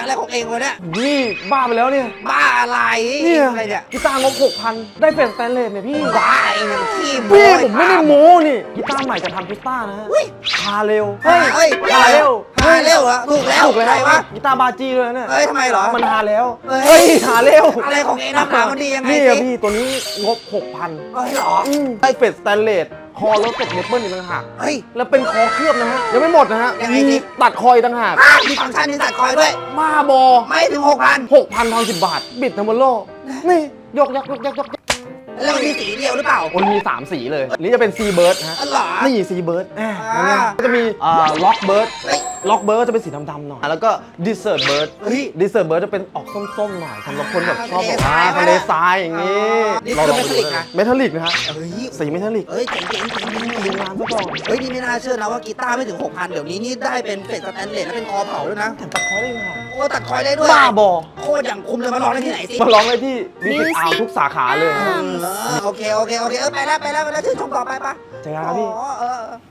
อะไรของเองวะเนี่ยนี่บ้าไปแล้วเนี่ย บ้าอะไรเนี่ยอะไรเนี่ยกีตาร์งบ6,000ได้เฟสสแตนเลสเนี่ยพี่ บ้าเองเนี่ยมันขี้โม้พี่ผมไม่ได้โม้นี่กีตาร์ใหม่จะทำกีตาร์นะฮะอุ้ยพาเร็วเฮ้ยเฮ้ยพาเร็วหา เร็วเหรอถูกแล้วถูกแล้วใครวะกีตาร์บาจีด้วยนะเนี่ยเฮ้ยทำไมเหรอ มันหาแล้วเฮ้ยเฮ้ยหาเร็ว อะไรของเองนะหามันดียังไงนี่อะสิพี่ตัวนี้งบ6,000เฮ้ยเหรออืมได้เฟสสแตนเลสคอรถตกเนปเปิลอีกต่างหากเฮ้ย แล้วเป็นคอเคลือบนะฮะ ยังไม่หมดนะฮะยังไงดิตัดคอยต่างหากอ้าวมีฟังก์ชันนี้ตัดคอยด้วยบ้าบอ ไม่ถึงหกพัน6,000ทอน10บาท บิดทัมเบโล นี่ยกยกยกยกยกแล้วมันมีสีเดียวหรือเปล่ามันมี 3 สีเลยอันนี้จะเป็นซีเบิร์ดฮะอ๋อเหรอนี่ซีเบิร์ดอ่าก็จะมีล็อกเบิร์ดเฮ้ย ล็อกเบิร์ดจะเป็นสีดำๆหน่อยแล้วก็ดิเซอร์เบิร์ดเฮ้ยดิเซอร์เบิร์ดจะเป็นออกส้มๆหน่อยสำหรับคนแบบชอบแบบทะเลทรายทะเลทรายอย่างนี้นี่คือลงไปดู metallic นะ เมทัลลิกนะฮะเฮ้ยสีเมทัลลิกเฮ้ยเจ๋งเจ๋งเจ๋งเจ๋งดูเจ๋งงานซะก่อนเฮ้ยนี่ไม่น่าเชื่อนะว่ากีตาร์ไม่ถึง 6,000 เดี๋ยวนี้นี่ได้เป็นเป็ดสแตนเลสแล้วเป็นคอเผาด้วยนะแถมตัดคอได้ยังไงโอ้ตัดคอยได้ด้วยบ้าบอโคตรอย่างคุมเลยมาลองได้ที่ไหนสิมาร้องเลยที่มิสิกอาทุกสาขาเลย เออโอเคโอเคโอเคเออไปแล้วไปแล้วไปแล้วชื่นชมต่อไปปะเจอกันครับพี่ อ๋อเออเอ